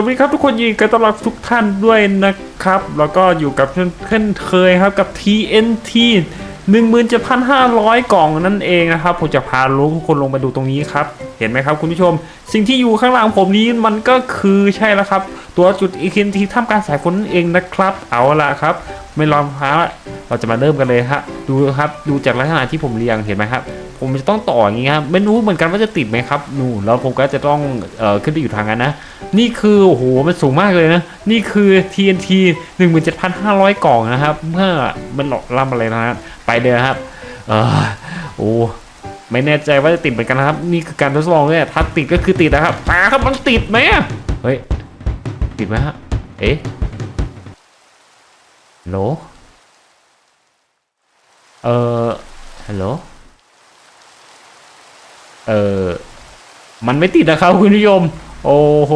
วัสดีครับทุกคนยินดีต้อนรับทุกท่านด้วยนะครับ แล้วก็อยู่กับเช่นเช่นเคยครับกับ TNT 17,500 กล่องนั่นเองนะครับ ผมจะพาลูกทุกคนลงมาดูตรงนี้ครับ เห็นไหมครับคุณผู้ชม สิ่งที่อยู่ข้างหลังผมนี้มันก็คือใช่แล้วครับ ตัวจุด TNT ทำการสายฝนนั่นเองนะครับ เอาละครับ ไม่รอช้าเราจะมาเริ่มกันเลยฮะดูครับดูจากลักษณะที่ผมเรียงเห็นไหมครับ ผมจะต้องต่ออย่างงี้ครับไม่รู้เหมือนกันว่าจะติดไหมครับนู่นแล้วผมก็จะต้องเอ่อขึ้นไปอยู่ทางนั้นนะ นี่คือโอ้โหมันสูงมากเลยนะ นี่คือ TNT 17,500 กล่องนะครับ เมื่อมันหลอกล่ำอะไรนะฮะไปเลยนครับ เออโอ้ไม่แน่ใจว่าจะติดเหมือนกันนะครับ นี่คือการทดลองเนี่ยถ้าติดก็คือติดนะครับตาครับมันติดไหมเฮ้ยติดไหมฮะเอ๊ะฮัลโหลเออฮัลโหล เออมันไม่ติดนะครับคุณผู้ชมโอ้โห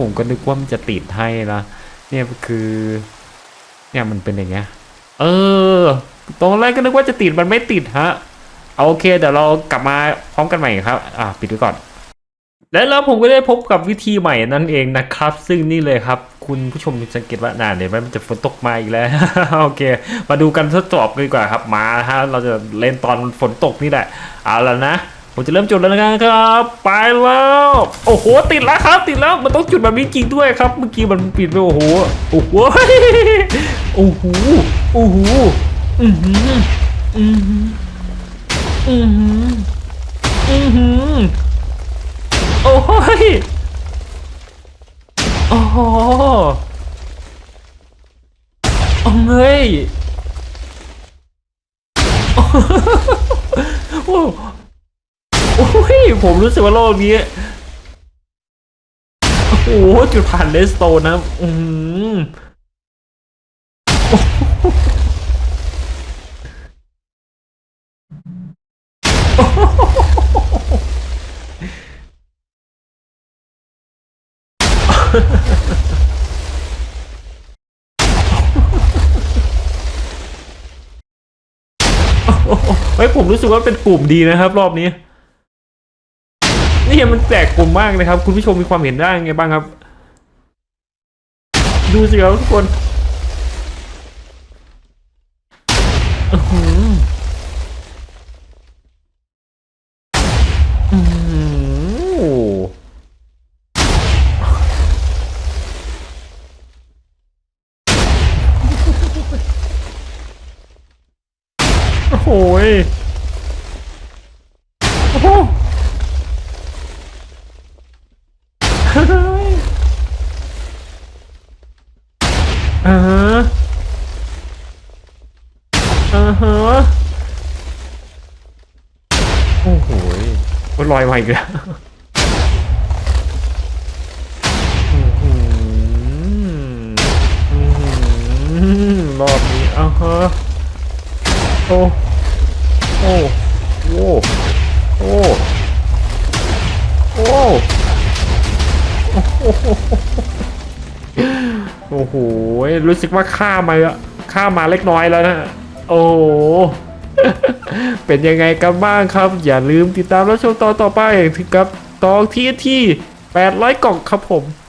ผมก็นึกว่ามันจะติดให้นะเนี่ยคือ เนี่ยมันเป็นอย่างเงี้ยเออตรงแรกก็นึกว่าจะติดมันไม่ติดฮะเอาโอเคเดี๋ยวเรากลับมาพร้อมกันใหม่ครับ อะปิดไว้ก่อน และแล้วผมก็ได้พบกับวิธีใหม่นั่นเองนะครับ ซึ่งนี่เลยครับ คุณผู้ชมสังเกตว่าน่าเดี๋ยวมันจะฝนตกมาอีกแล้วโอเค มาดูกันทดสอบกันดีกว่าครับมาฮะเราจะเล่นตอนฝนตกนี่แหละเอาละนะ ผมจะเริ่มจุดแล้วนะครับ ไปแล้ว โอ้โห ติดแล้วครับ ติดแล้ว มันต้องจุดแบบนี้จริงด้วยครับ เมื่อกี้มันปิดไปโอ้โห โอ้โห โอ้โห โอ้โห อือหือ อือหือ อือหือ อือหือ โอ้ยโอ้โหโอ้เฮ้ยโอ้โอ้ย ผมรู้สึกว่าโลกนี้ โอ้โหจุดผ่านเลสโตนนะอืมเฮ้ยผมรู้สึกว่าเป็นกลุ่มดีนะครับ รอบนี้ นี่มันแตกกลุ่มมากเลยครับ คุณผู้ชมมีความเห็นได้ยังไงบ้างครับ ดูสิครับทุกคนอื้อหืออื้อหือโอ้ยโอ้โห เฮ้ย อ่าฮะอ่าฮะโอ้โหมันลอยมาอีกแล้วอื้อหืออื้อหือรอบนี้อ่าฮะโอ้โอ้โอ้โอ้โอ้โอ้ โอ้โห รู้สึกว่าข้ามาข้ามมาเล็กน้อยแล้วนะ โอ้โหเป็นยังไงกันบ้างครับ อย่าลืมติดตามรับชมตอนต่อไปถึงกับตอนที่ที่ 800 กล่องครับผม